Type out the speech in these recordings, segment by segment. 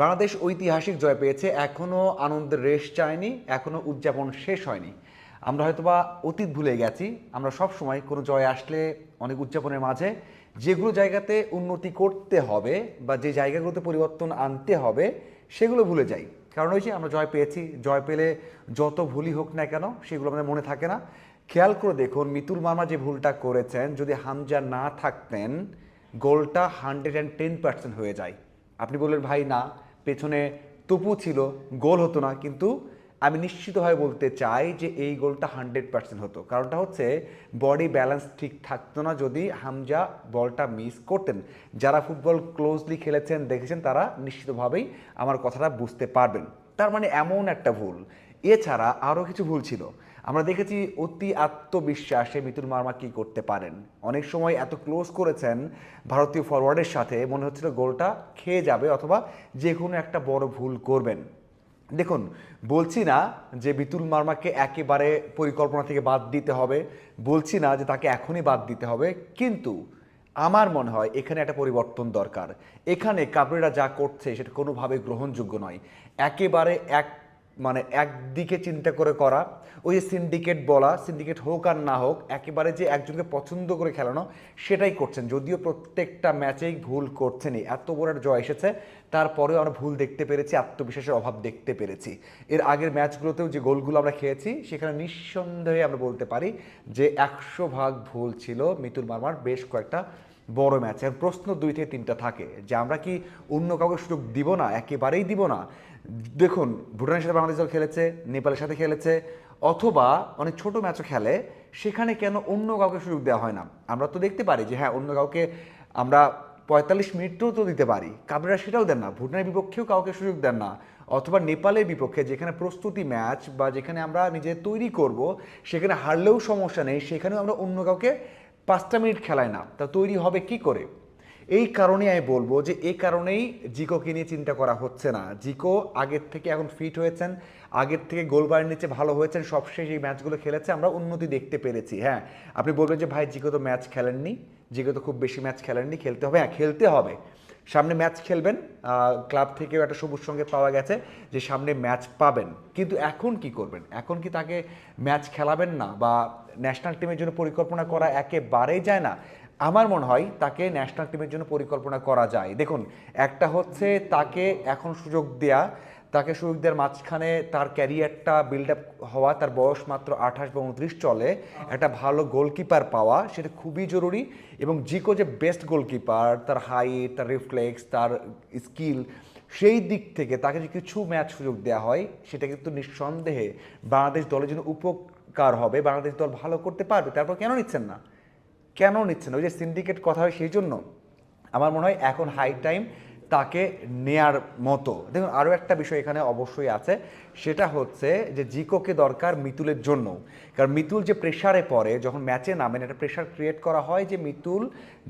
বাংলাদেশ ঐতিহাসিক জয় পেয়েছে এখনও আনন্দের রেশ চায়নি এখনও উদযাপন শেষ হয়নি। আমরা হয়তোবা অতীত ভুলে গেছি, আমরা সব সময় কোনো জয় আসলে অনেক উদযাপনের মাঝে, যেগুলো জায়গাতে উন্নতি করতে হবে বা যে জায়গাগুলোতে পরিবর্তন আনতে হবে, সেগুলো ভুলে যাই। কারণ হয়েছে আমরা জয় পেয়েছি, জয় পেলে যত ভুলই হোক না কেন, সেগুলো আমাদের মনে থাকে না। খেয়াল করে দেখুন, মিতুল মামা যে ভুলটা করেছেন, যদি হামজা না থাকতেন, গোলটা হান্ড্রেড অ্যান্ড টেন পার্সেন্ট হয়ে যায়। আপনি বললেন, ভাই, না পেছনে তপু ছিল, গোল হতো না, কিন্তু আমি নিশ্চিতভাবে বলতে চাই যে এই গোলটা হান্ড্রেড পার্সেন্ট হতো। কারণটা হচ্ছে বডি ব্যালেন্স ঠিক থাকতো না যদি হামজা বলটা মিস করতেন। যারা ফুটবল ক্লোজলি খেলেছেন, দেখেছেন, তারা নিশ্চিতভাবেই আমার কথাটা বুঝতে পারবেন। তার মানে এমন একটা ভুল। এছাড়া আরও কিছু ভুল ছিল। আমরা দেখেছি অতি আত্মবিশ্বাসে মিতুল মার্মা কী করতে পারেন। অনেক সময় এত ক্লোজ করেছেন ভারতীয় ফরওয়ার্ডের সাথে, মনে হচ্ছিল গোলটা খেয়ে যাবে অথবা যে কোনো একটা বড় ভুল করবেন। দেখুন, বলছি না যে বিতুল মার্মাকে একেবারে পরিকল্পনা থেকে বাদ দিতে হবে। বলছি না যে তাকে এখনই বাদ দিতে হবে। কিন্তু আমার মনে হয় এখানে একটা পরিবর্তন দরকার। এখানে কাবরেরা যা করছে সেটা কোনোভাবে গ্রহণযোগ্য নয়। একেবারে এক মানে একদিকে চিন্তা করে করা, ওই যে সিন্ডিকেট বলা সিন্ডিকেট হোক আর না হোক, একেবারে যে একজনকে পছন্দ করে খেলানো, সেটাই করছেন। যদিও প্রত্যেকটা ম্যাচেই ভুল করছেনই। এত বড় একটা জয় এসেছে, তারপরেও আমরা ভুল দেখতে পেরেছি, আত্মবিশ্বাসের অভাব দেখতে পেরেছি। এর আগের ম্যাচগুলোতেও যে গোলগুলো আমরা খেয়েছি, সেখানে নিঃসন্দেহে আমরা বলতে পারি যে একশো ভাগ ভুল ছিল মিতুল মার্মার বেশ কয়েকটা বড় ম্যাচ। প্রশ্ন দুই থেকে তিনটা থাকে যে আমরা কি অন্য কাউকে সুযোগ দিব না? একেবারেই দিব না। দেখুন, ভুটানের সাথে বাংলাদেশ দল খেলেছে, নেপালের সাথে খেলেছে, অথবা অনেক ছোট ম্যাচও খেলে, সেখানে কেন অন্য কাউকে সুযোগ দেওয়া হয় না? আমরা তো দেখতে পারি যে হ্যাঁ অন্য কাউকে আমরা পঁয়তাল্লিশ মিনিটও তো দিতে পারি, কাবরেরা সেটাও দেন না, ভুটানের বিপক্ষেও কাউকে সুযোগ দেন না, অথবা নেপালের বিপক্ষে যেখানে প্রস্তুতি ম্যাচ বা যেখানে আমরা নিজে তৈরি করব, সেখানে হারলেও সমস্যা নেই, সেখানেও আমরা অন্য কাউকে পাঁচটা মিনিট খেলায় না, তা তৈরি হবে কি করে? এই কারণে আমি বলব যে এই কারণেই জিকোকে নিয়ে চিন্তা করা হচ্ছে না। জিকো আগের থেকে এখন ফিট হয়েছেন, আগের থেকে গোলবারের নিচে ভালো হয়েছেন, সবশেষ এই ম্যাচগুলো খেলেছে, আমরা উন্নতি দেখতে পেরেছি হ্যাঁ। আপনি বলবেন যে, ভাই, জিকো তো ম্যাচ খেলেননি, জিকো তো খুব বেশি ম্যাচ খেলেননি, খেলতে হবে। হ্যাঁ খেলতে হবে। সামনে ম্যাচ খেলবেন ক্লাব থেকেও একটা সবুজ সঙ্গে পাওয়া গেছে যে, সামনে ম্যাচ পাবেন। কিন্তু এখন কি করবেন? এখন কি তাকে ম্যাচ খেলাবেন না? বা ন্যাশনাল টিমের জন্য পরিকল্পনা করা একেবারেই যায় না? আমার মনে হয় তাকে ন্যাশনাল টিমের জন্য পরিকল্পনা করা যায়। দেখুন, একটা হচ্ছে তাকে এখন সুযোগ দেয়া, তাকে সুযোগ দেওয়ার মাঝখানে তার ক্যারিয়ারটা বিল্ড আপ হওয়া, তার বয়স মাত্র আঠাশ বা উনত্রিশ চলে, একটা ভালো গোলকিপার পাওয়া, সেটা খুবই জরুরি এবং জিকো যে বেস্ট গোলকিপার তার হাইট তার রিফ্লেক্স তার স্কিল সেই দিক থেকে তাকে যদি কিছু ম্যাচ সুযোগ দেওয়া হয়, সেটা কিন্তু নিঃসন্দেহে বাংলাদেশ দলের জন্য উপকার হবে, বাংলাদেশ দল ভালো করতে পারবে, তারপর কেন নিচ্ছেন না? কেন নিচ্ছেন? ওই যে সিন্ডিকেট কথা হয় সেই জন্য আমার মনে হয় এখন হাই টাইম তাকে নেয়ার মতো। দেখুন আরও একটা বিষয় এখানে অবশ্যই আছে। সেটা হচ্ছে যে জিকোকে দরকার মিতুলের জন্য। কারণ মিতুল যে প্রেশারে পড়ে, যখন ম্যাচে নামেন, একটা প্রেশার ক্রিয়েট করা হয় যে মিতুল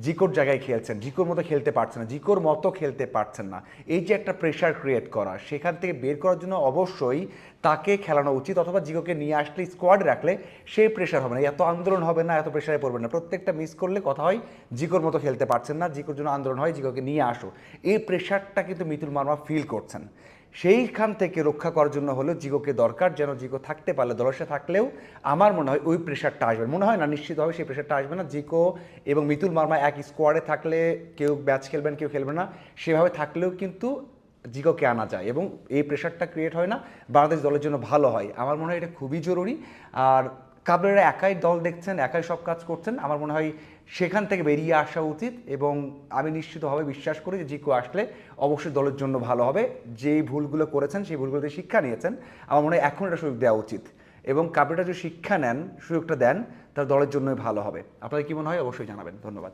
জিকোর জায়গায় খেলছেন। জিকোর মতো খেলতে পারছেন না, জিকোর মতো খেলতে পারছেন না। এই যে একটা প্রেশার ক্রিয়েট করা, সেখান থেকে বের করার জন্য অবশ্যই তাকে খেলানো উচিত অথবা জিকোকে নিয়ে আসলে স্কোয়াড রাখলে সেই প্রেশার হবে না, এত আন্দোলন হবে না, এত প্রেশারে পড়বে না। প্রত্যেকটা মিস করলে কথা হয় জিকোর মতো খেলতে পারছেন না জিকোর জন্য আন্দোলন হয় জিকোকে নিয়ে আসো। এই প্রেশারটা কিন্তু মিতুল মার্মা ফিল করছেন। সেইখান থেকে রক্ষা করার জন্য হলেও জিগোকে দরকার যেন জিগো থাকতে পারলে দলসে থাকলেও আমার মনে হয় ওই প্রেশারটা আসবে। মনে হয় না নিশ্চিতভাবে সেই প্রেশারটা আসবে না। জিকো এবং মিতুল মার্মা এক স্কোয়াডে থাকলে কেউ ব্যাচ খেলবেন, কেউ খেলবে না। সেভাবে থাকলেও কিন্তু জিগোকে আনা যায় এবং এই প্রেশারটা ক্রিয়েট হয় না, বাংলাদেশ দলের জন্য ভালো হয়। আমার মনে হয় এটা খুবই জরুরি। আর কাবরেরা একাই দল দেখছেন, একাই সব কাজ করছেন, আমার মনে হয় সেখান থেকে বেরিয়ে আসা উচিত এবং আমি নিশ্চিতভাবে বিশ্বাস করি যে জিকো আসলে অবশ্যই দলের জন্য ভালো হবে। যেই ভুলগুলো করেছেন, সেই ভুলগুলোতে শিক্ষা নিয়েছেন, আমার মনে হয় এখন এটা সুযোগ দেওয়া উচিত। এবং কাবরেরা যদি শিক্ষা নেন, সুযোগটা দেন তার দলের জন্যই ভালো হবে। আপনাদের কি মনে হয়? অবশ্যই জানাবেন। ধন্যবাদ।